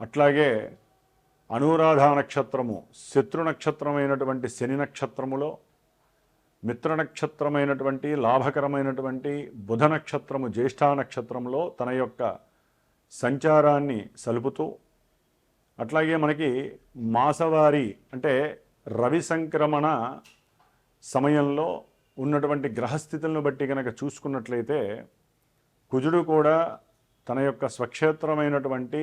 అట్లాగే అనురాధ నక్షత్రము శత్రు నక్షత్రమైనటువంటి శని నక్షత్రములో మిత్ర నక్షత్రమైనటువంటి లాభకరమైనటువంటి బుధ నక్షత్రము జ్యేష్ఠ నక్షత్రంలో తన యొక్క సంచారాన్ని సలుపుతూ అట్లాగే మనకి మాసవారి అంటే రవి సంక్రమణ సమయంలో ఉన్నటువంటి గ్రహస్థితులను బట్టి కనుక చూసుకున్నట్లయితే కుజుడు కూడా తన యొక్క స్వక్షేత్రమైనటువంటి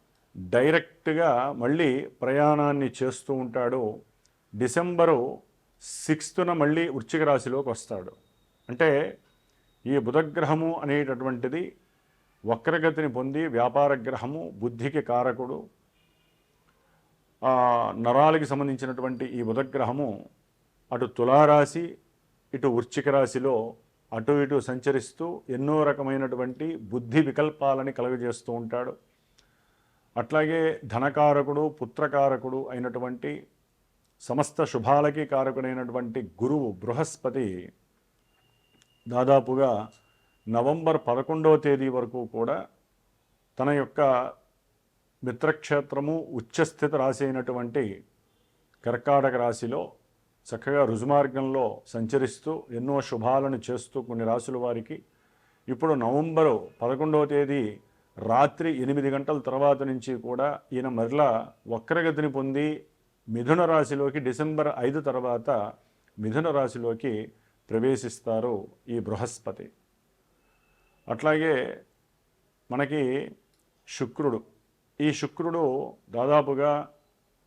డైరెక్ట్గా మళ్ళీ ప్రయాణాన్ని చేస్తూ ఉంటాడు. డిసెంబరు సిక్స్త్న మళ్ళీ వృశ్చిక రాశిలోకి వస్తాడు. అంటే ఈ బుధగ్రహము అనేటటువంటిది వక్రగతిని పొంది వ్యాపార గ్రహము బుద్ధికి కారకుడు. నరాలకి సంబంధించినటువంటి ఈ బుధగ్రహము అటు తులారాశి ఇటు వృశ్చిక రాశిలో అటు ఇటు సంచరిస్తూ ఎన్నో రకమైనటువంటి బుద్ధి వికల్పాలని కలుగజేస్తూ ఉంటాడు. అట్లాగే ధనకారకుడు పుత్రకారకుడు అయినటువంటి సమస్త శుభాలకి కారకుడైనటువంటి గురువు బృహస్పతి దాదాపుగా నవంబర్ పదకొండవ తేదీ వరకు కూడా తన యొక్క మిత్రక్షేత్రము ఉచ్చస్థిత రాశి అయినటువంటి కర్కాటక రాశిలో చక్కగా రుజుమార్గంలో సంచరిస్తూ ఎన్నో శుభాలను చేస్తూ కొన్ని రాశుల వారికి ఇప్పుడు నవంబరు పదకొండవ తేదీ రాత్రి ఎనిమిది గంటల తర్వాత నుంచి కూడా ఈయన మరలా వక్రగతిని పొంది మిథున రాశిలోకి డిసెంబర్ ఐదు తర్వాత మిథున రాశిలోకి ప్రవేశిస్తారు ఈ బృహస్పతి. అట్లాగే మనకి శుక్రుడు. ఈ శుక్రుడు దాదాపుగా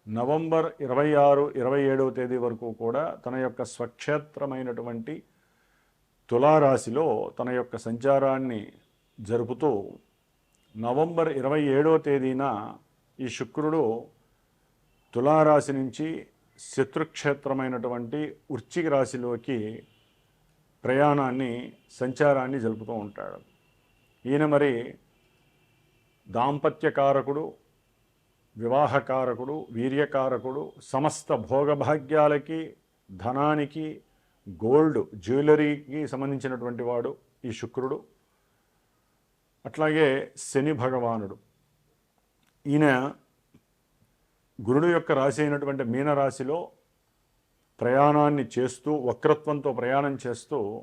నవంబర్ ఇరవై ఆరు ఇరవై ఏడవ తేదీ వరకు కూడా తన యొక్క స్వక్షేత్రమైనటువంటి తులారాశిలో తన యొక్క సంచారాన్ని జరుపుతూ నవంబర్ ఇరవై ఏడవ తేదీన ఈ శుక్రుడు తులారాశి నుంచి శత్రుక్షేత్రమైనటువంటి వృశ్చిక రాశిలోకి ప్రయాణాన్ని సంచారాన్ని జరుపుతూ ఉంటాడు. ఈయన మరి దాంపత్యకారకుడు వివాహకారకుడు వీర్యకారకుడు సమస్త భోగభాగ్యాలకి ధనానికి గోల్డ్ జ్యువెలరీకి సంబంధించినటువంటి వాడు ఈ శుక్రుడు. అట్లాగే శని భగవానుడు. ఈయన గురుడు యొక్క రాశి అయినటువంటి మీనరాశిలో ప్రయాణాన్ని చేస్తూ వక్రత్వంతో ప్రయాణం చేస్తూ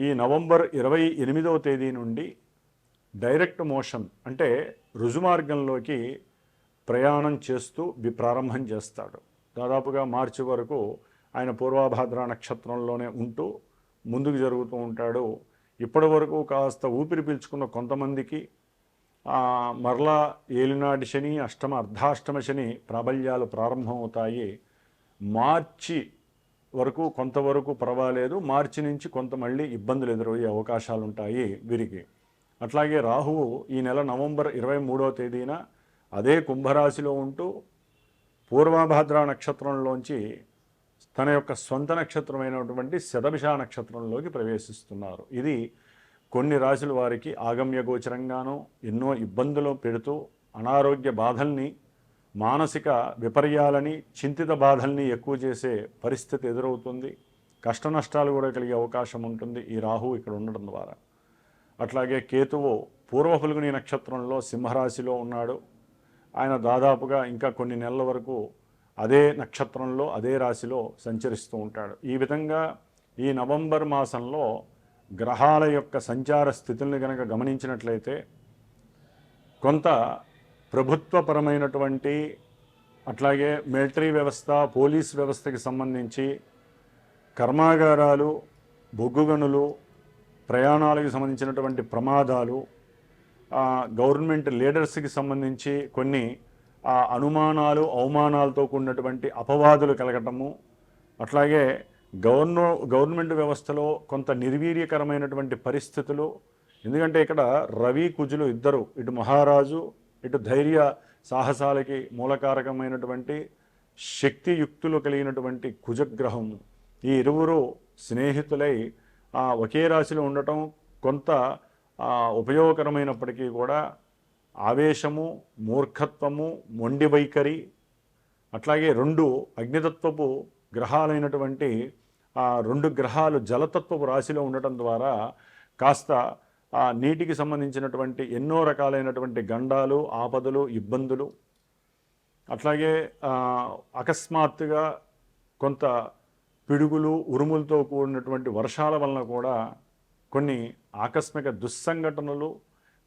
ఈ నవంబర్ ఇరవై ఎనిమిదవ తేదీ నుండి డైరెక్ట్ మోషన్ అంటే రుజుమార్గంలోకి ప్రయాణం చేస్తూ వి- ప్రారంభం చేస్తాడు. దాదాపుగా మార్చి వరకు ఆయన పూర్వాభాద్ర నక్షత్రంలోనే ఉంటూ ముందుకు జరుగుతూ ఉంటాడు. ఇప్పటి వరకు కాస్త ఊపిరి పీల్చుకున్న కొంతమందికి మరలా ఏలినాటి శని అష్టమ అర్ధాష్టమ శని ప్రాబల్యాలు ప్రారంభమవుతాయి. మార్చి వరకు కొంతవరకు పర్వాలేదు. మార్చి నుంచి కొంత మళ్ళీ ఇబ్బందులు ఎదురయ్యే అవకాశాలు ఉంటాయి వీరికి. అట్లాగే రాహువు ఈ నెల నవంబర్ ఇరవై మూడవ తేదీన అదే కుంభరాశిలో ఉంటూ పూర్వభాద్ర నక్షత్రంలోంచి తన యొక్క సొంత నక్షత్రమైనటువంటి శతభిష నక్షత్రంలోకి ప్రవేశిస్తున్నారు. ఇది కొన్ని రాశుల వారికి ఆగమ్య గోచరంగానూ ఎన్నో ఇబ్బందులు పెడుతూ అనారోగ్య బాధల్ని మానసిక విపర్యాలని చింతిత బాధల్ని ఎక్కువ చేసే పరిస్థితి ఎదురవుతుంది. కష్ట నష్టాలు కూడా కలిగే అవకాశం ఉంటుంది ఈ రాహు ఇక్కడ ఉండడం ద్వారా. అట్లాగే కేతువు పూర్వఫుల్గుని నక్షత్రంలో సింహరాశిలో ఉన్నాడు. ఆయన దాదాపుగా ఇంకా కొన్ని నెలల వరకు అదే నక్షత్రంలో అదే రాశిలో సంచరిస్తూ ఉంటాడు. ఈ విధంగా ఈ నవంబర్ మాసంలో గ్రహాల యొక్క సంచార స్థితుల్ని కనుక గమనించినట్లయితే కొంత ప్రభుత్వపరమైనటువంటి అట్లాగే మిలిటరీ వ్యవస్థ పోలీస్ వ్యవస్థకి సంబంధించి కర్మాగారాలు బొగ్గుగనులు ప్రయాణాలకు సంబంధించినటువంటి ప్రమాదాలు గవర్నమెంట్ లీడర్స్కి సంబంధించి కొన్ని ఆ, అనుమానాలు అవమానాలతో కూడినటువంటి అపవాదులు కలగటము అట్లాగే గవర్న గవర్నమెంట్ వ్యవస్థలో కొంత నిర్వీర్యకరమైనటువంటి పరిస్థితులు ఎందుకంటే ఇక్కడ రవి కుజులు ఇద్దరు ఇటు మహారాజు ఇటు ధైర్య సాహసాలకి మూలకారకమైనటువంటి శక్తియుక్తులు కలిగినటువంటి కుజగ్రహం ఈ ఇరువురు స్నేహితులై ఒకే రాశిలో ఉండటం కొంత ఉపయోగకరమైనప్పటికీ కూడా ఆవేశము మూర్ఖత్వము మొండి వైఖరి అట్లాగే రెండు అగ్నితత్వపు గ్రహాలైనటువంటి ఆ రెండు గ్రహాలు జలతత్వపు రాశిలో ఉండటం ద్వారా కాస్త ఆ నీటికి సంబంధించినటువంటి ఎన్నో రకాలైనటువంటి గండాలు ఆపదలు ఇబ్బందులు అట్లాగే అకస్మాత్తుగా కొంత పిడుగులు ఉరుములతో కూడినటువంటి వర్షాల వలన కూడా కొన్ని ఆకస్మిక దుస్సంఘటనలు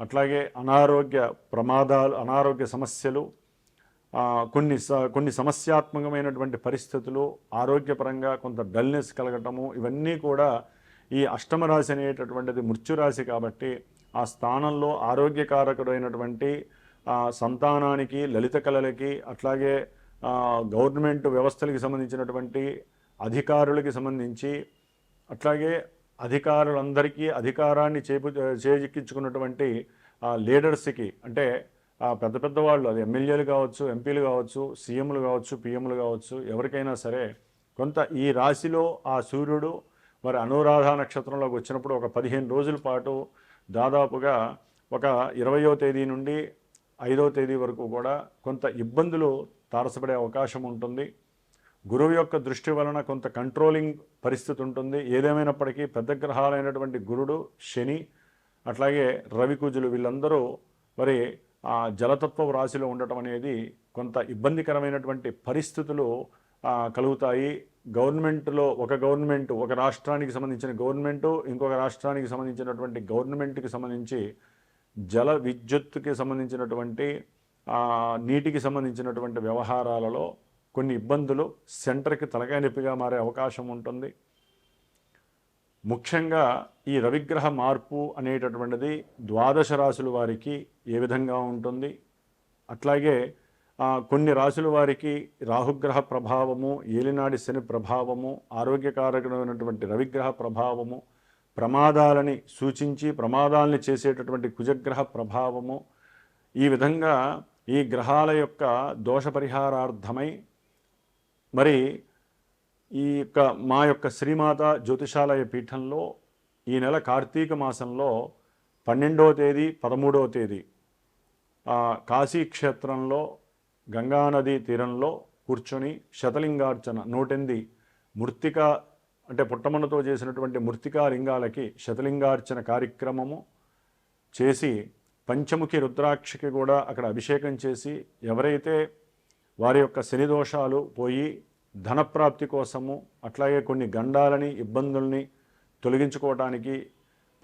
అట్లాగే అనారోగ్య ప్రమాదాలు అనారోగ్య సమస్యలు కొన్ని స కొన్ని సమస్యాత్మకమైనటువంటి పరిస్థితులు ఆరోగ్యపరంగా కొంత డల్నెస్ కలగటము ఇవన్నీ కూడా ఈ అష్టమరాశి అనేటటువంటిది మృత్యురాశి కాబట్టి ఆ స్థానంలో ఆరోగ్యకారకుడైనటువంటి సంతానానికి లలిత కళలకి అట్లాగే గవర్నమెంట్ వ్యవస్థలకి సంబంధించినటువంటి అధికారులకి సంబంధించి అట్లాగే అధికారులందరికీ అధికారాన్ని చేపు చేజిక్కించుకున్నటువంటి ఆ, లీడర్స్కి అంటే ఆ, పెద్ద పెద్ద వాళ్ళు అది ఎమ్మెల్యేలు కావచ్చు ఎంపీలు కావచ్చు సీఎంలు కావచ్చు పిఎంలు కావచ్చు ఎవరికైనా సరే కొంత ఈ రాశిలో ఆ సూర్యుడు మరి అనురాధ నక్షత్రంలోకి వచ్చినప్పుడు ఒక పదిహేను రోజుల పాటు దాదాపుగా ఒక ఇరవయో తేదీ నుండి ఐదవ తేదీ వరకు కూడా కొంత ఇబ్బందులు తారసపడే అవకాశం ఉంటుంది. గురువు యొక్క దృష్టి వలన కొంత కంట్రోలింగ్ పరిస్థితి ఉంటుంది. ఏదేమైనప్పటికీ పెద్ద గ్రహాలైనటువంటి గురుడు శని అట్లాగే రవికుజులు వీళ్ళందరూ మరి ఆ జలతత్వ రాశిలో ఉండటం అనేది కొంత ఇబ్బందికరమైనటువంటి పరిస్థితులు కలుగుతాయి. గవర్నమెంట్లో ఒక గవర్నమెంట్ ఒక రాష్ట్రానికి సంబంధించిన గవర్నమెంటు ఇంకొక రాష్ట్రానికి సంబంధించినటువంటి గవర్నమెంట్కి సంబంధించి జల విద్యుత్తుకి సంబంధించినటువంటి నీటికి సంబంధించినటువంటి వ్యవహారాలలో కొన్ని ఇబ్బందులు సెంటర్కి తలకాయ నొప్పిగా మారే అవకాశం ఉంటుంది. ముఖ్యంగా ఈ రవిగ్రహ మార్పు అనేటటువంటిది ద్వాదశ రాశుల వారికి ఏ విధంగా ఉంటుంది? అట్లాగే కొన్ని రాశుల వారికి రాహుగ్రహ ప్రభావము ఏలినాడి శని ప్రభావము ఆరోగ్యకారకమైనటువంటి రవిగ్రహ ప్రభావము ప్రమాదాలని సూచించి ప్రమాదాలని చేసేటటువంటి కుజగ్రహ ప్రభావము ఈ విధంగా ఈ గ్రహాల యొక్క దోష పరిహారార్థమై మరి ఈ యొక్క మా యొక్క శ్రీమాత జ్యోతిషాలయ పీఠంలో ఈ నెల కార్తీక మాసంలో పన్నెండవ తేదీ పదమూడవ తేదీ ఆ, కాశీ క్షేత్రంలో గంగానదీ తీరంలో కూర్చొని శతలింగార్చన నూటెనిమిది మృతిక అంటే పుట్టమన్నతో చేసినటువంటి మృతికా లింగాలకి శతలింగార్చన కార్యక్రమము చేసి పంచముఖి రుద్రాక్షకి కూడా అక్కడ అభిషేకం చేసి ఎవరైతే వారి యొక్క శని దోషాలు పోయి ధనప్రాప్తి కోసము అట్లాగే కొన్ని గండాలని ఇబ్బందుల్ని తొలగించుకోవటానికి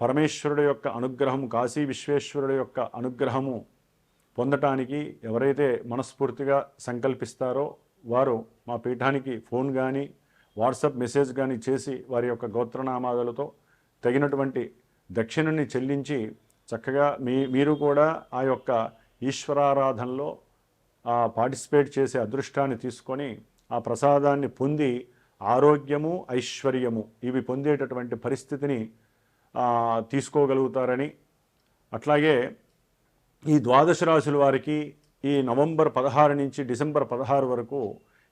పరమేశ్వరుడు యొక్క అనుగ్రహం కాశీ విశ్వేశ్వరుడు యొక్క అనుగ్రహము పొందటానికి ఎవరైతే మనస్ఫూర్తిగా సంకల్పిస్తారో వారు మా పీఠానికి ఫోన్ కానీ వాట్సాప్ మెసేజ్ కానీ చేసి వారి యొక్క గోత్రనామాదులతో తగినటువంటి దక్షిణని చెల్లించి చక్కగా మీ మీరు కూడా ఆ యొక్క ఈశ్వరారాధనలో పార్టిసిపేట్ చేసే అదృష్టాన్ని తీసుకొని ఆ ప్రసాదాన్ని పొంది ఆరోగ్యము ఐశ్వర్యము ఇవి పొందేటటువంటి పరిస్థితిని తీసుకోగలుగుతారని. అట్లాగే ఈ ద్వాదశ రాశుల వారికి ఈ నవంబర్ పదహారు నుంచి డిసెంబర్ పదహారు వరకు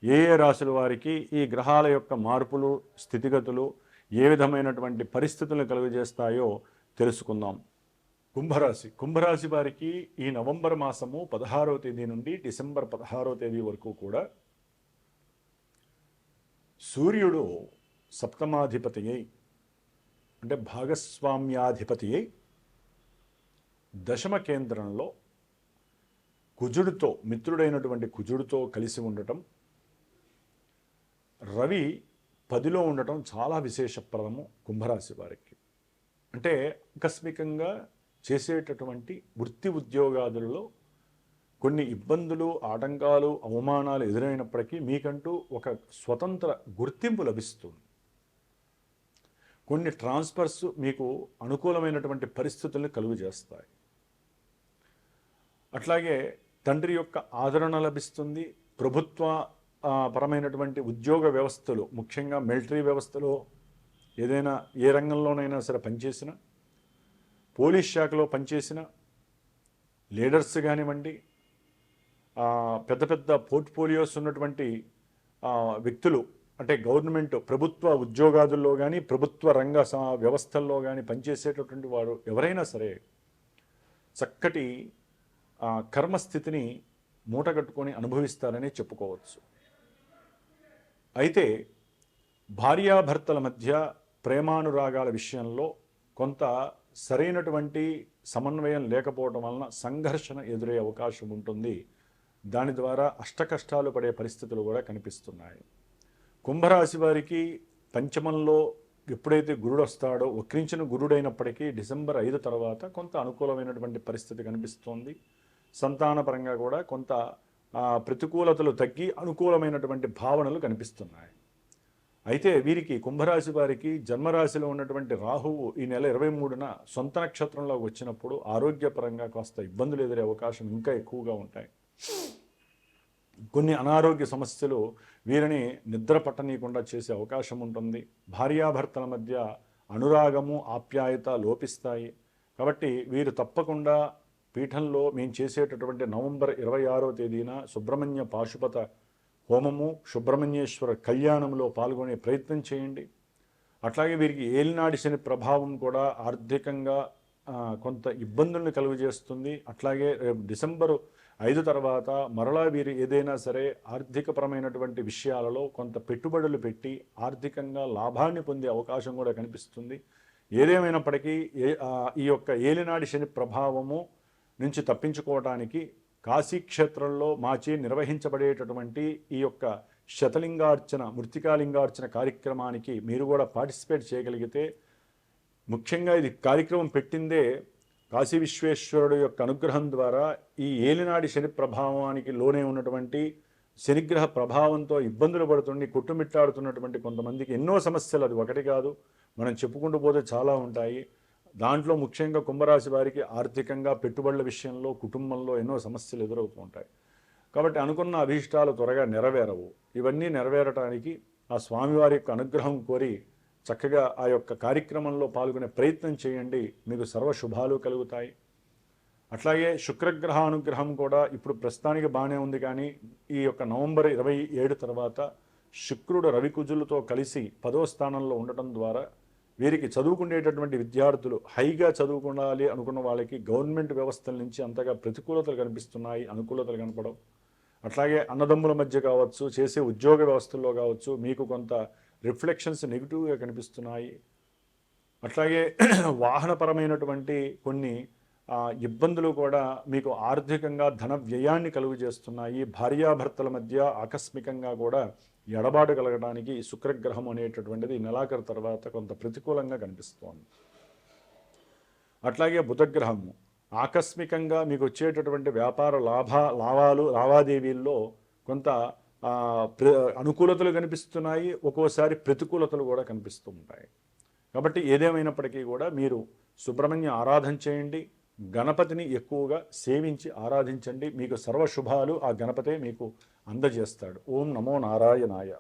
ఏ ఏ రాశుల వారికి ఈ గ్రహాల యొక్క మార్పులు స్థితిగతులు ఏ విధమైనటువంటి పరిస్థితులను కలుగజేస్తాయో తెలుసుకుందాం. కుంభరాశి. కుంభరాశి వారికి ఈ నవంబర్ మాసము పదహారవ తేదీ నుండి డిసెంబర్ పదహారవ తేదీ వరకు కూడా సూర్యుడు సప్తమాధిపతి అయి అంటే భాగస్వామ్యాధిపతి అయి దశమ కేంద్రంలో కుజుడితో మిత్రుడైనటువంటి కుజుడితో కలిసి ఉండటం రవి పదిలో ఉండటం చాలా విశేషప్రదము కుంభరాశి వారికి. అంటే ఆకస్మికంగా చేసేటటువంటి వృత్తి ఉద్యోగాదులలో కొన్ని ఇబ్బందులు ఆటంకాలు అవమానాలు ఎదురైనప్పటికీ మీకంటూ ఒక స్వతంత్ర గుర్తింపు లభిస్తుంది. కొన్ని ట్రాన్స్ఫర్స్ మీకు అనుకూలమైనటువంటి పరిస్థితులను కలుగు చేస్తాయి. అట్లాగే తండ్రి యొక్క ఆదరణ లభిస్తుంది. ప్రభుత్వ పరమైనటువంటి ఉద్యోగ వ్యవస్థలు ముఖ్యంగా మిలిటరీ వ్యవస్థలో ఏదైనా ఏ రంగంలోనైనా సరే పనిచేసిన పోలీస్ శాఖలో పనిచేసిన లీడర్స్ కానివ్వండి పెద్ద పెద్ద పోర్ట్ఫోలియోస్ ఉన్నటువంటి వ్యక్తులు అంటే గవర్నమెంట్ ప్రభుత్వ ఉద్యోగాదుల్లో కానీ ప్రభుత్వ రంగ స- వ్యవస్థల్లో కానీ పనిచేసేటటువంటి వారు ఎవరైనా సరే చక్కటి కర్మస్థితిని మూటగట్టుకొని అనుభవిస్తారని చెప్పుకోవచ్చు. అయితే భార్యాభర్తల మధ్య ప్రేమానురాగాల విషయంలో కొంత సరైనటువంటి సమన్వయం లేకపోవడం వలన సంఘర్షణ ఎదురయ్యే అవకాశం ఉంటుంది. దాని ద్వారా అష్టకష్టాలు పడే పరిస్థితులు కూడా కనిపిస్తున్నాయి. కుంభరాశి వారికి పంచమంలో ఎప్పుడైతే గురుడు వస్తాడో వక్రించిన గురుడైనప్పటికీ డిసెంబర్ ఐదు తర్వాత కొంత అనుకూలమైనటువంటి పరిస్థితి కనిపిస్తోంది. సంతానపరంగా కూడా కొంత ప్రతికూలతలు తగ్గి అనుకూలమైనటువంటి భావనలు కనిపిస్తున్నాయి. అయితే వీరికి కుంభరాశి వారికి జన్మరాశిలో ఉన్నటువంటి రాహువు ఈ నెల ఇరవై మూడున సొంత నక్షత్రంలో వచ్చినప్పుడు ఆరోగ్యపరంగా కాస్త ఇబ్బందులు ఎదురే అవకాశం ఇంకా ఎక్కువగా ఉంటాయి. కొన్ని అనారోగ్య సమస్యలు వీరిని నిద్ర పట్టనీయకుండా చేసే అవకాశం ఉంటుంది. భార్యాభర్తల మధ్య అనురాగము ఆప్యాయత లోపిస్తాయి. కాబట్టి వీరు తప్పకుండా పీఠంలో మేము చేసేటటువంటి నవంబర్ ఇరవై ఆరో తేదీన సుబ్రహ్మణ్య పాశుపత హోమము సుబ్రహ్మణ్యేశ్వర కళ్యాణంలో పాల్గొనే ప్రయత్నం చేయండి. అట్లాగే వీరికి ఏలినాడి శని ప్రభావం కూడా ఆర్థికంగా కొంత ఇబ్బందులను కలుగజేస్తుంది. అట్లాగే రేపు డిసెంబరు ఐదు తర్వాత మరలా వీరు ఏదైనా సరే ఆర్థికపరమైనటువంటి విషయాలలో కొంత పెట్టుబడులు పెట్టి ఆర్థికంగా లాభాన్ని పొందే అవకాశం కూడా కనిపిస్తుంది. ఏదేమైనప్పటికీ ఏ ఈ యొక్క ఏలినాడి శని ప్రభావము నుంచి తప్పించుకోవడానికి కాశీక్షేత్రంలో మాచే నిర్వహించబడేటటువంటి ఈ యొక్క శతలింగార్చన మృతికాలింగార్చన కార్యక్రమానికి మీరు కూడా పార్టిసిపేట్ చేయగలిగితే ముఖ్యంగా ఇది కార్యక్రమం పెట్టిందే కాశీ విశ్వేశ్వరుడు యొక్క అనుగ్రహం ద్వారా ఈ ఏలినాడి శని ప్రభావానికి లోనే ఉన్నటువంటి శనిగ్రహ ప్రభావంతో ఇబ్బందులు పడుతుండి కొట్టుమిట్టాడుతున్నటువంటి కొంతమందికి ఎన్నో సమస్యలు అది ఒకటి కాదు. మనం చెప్పుకుంటూ పోతే చాలా ఉంటాయి. దాంట్లో ముఖ్యంగా కుంభరాశి వారికి ఆర్థికంగా పెట్టుబడుల విషయంలో కుటుంబంలో ఎన్నో సమస్యలు ఎదురవుతూ ఉంటాయి. కాబట్టి అనుకున్న అభీష్టాలు త్వరగా నెరవేరవు. ఇవన్నీ నెరవేరటానికి ఆ స్వామివారి యొక్క అనుగ్రహం కోరి చక్కగా ఆ యొక్క కార్యక్రమంలో పాల్గొనే ప్రయత్నం చేయండి. మీకు సర్వశుభాలు కలుగుతాయి. అట్లాగే శుక్రగ్రహ అనుగ్రహం కూడా ఇప్పుడు ప్రస్తుతానికి బాగానే ఉంది కానీ ఈ యొక్క నవంబర్ ఇరవై ఏడు తర్వాత శుక్రుడు రవికుజులతో కలిసి పదో స్థానంలో ఉండటం ద్వారా వీరికి చదువుకునేటటువంటి విద్యార్థులు హైగా చదువుకోవాలి అనుకున్న వాళ్ళకి గవర్నమెంట్ వ్యవస్థల నుంచి అంతగా ప్రతికూలతలు కనిపిస్తున్నాయి అనుకూలతలు కనపడం అట్లాగే అన్నదమ్ముల మధ్య కావచ్చు చేసే ఉద్యోగ వ్యవస్థల్లో కావచ్చు మీకు కొంత రిఫ్లెక్షన్స్ నెగిటివ్గా కనిపిస్తున్నాయి. అట్లాగే వాహనపరమైనటువంటి కొన్ని ఇబ్బందులు కూడా మీకు ఆర్థికంగా ధన వ్యయాన్ని కలుగు చేస్తున్నాయి భార్యాభర్తల మధ్య ఆకస్మికంగా కూడా ఎడబాటు కలగడానికి ఈ శుక్రగ్రహం అనేటటువంటిది నెలాఖరు తర్వాత కొంత ప్రతికూలంగా కనిపిస్తోంది. అట్లాగే బుధగ్రహము ఆకస్మికంగా మీకు వచ్చేటటువంటి వ్యాపార లాభ లాభాలు లావాదేవీల్లో కొంత ప్ర అనుకూలతలు కనిపిస్తున్నాయి ఒక్కోసారి ప్రతికూలతలు కూడా కనిపిస్తూ ఉంటాయి. కాబట్టి ఏదేమైనప్పటికీ కూడా మీరు సుబ్రహ్మణ్య ఆరాధన చేయండి గణపతిని ఎక్కువగా సేవించి ఆరాధించండి. మీకు సర్వశుభాలు ఆ గణపతే మీకు అందజేస్తాడు. ఓం నమో నారాయణాయ.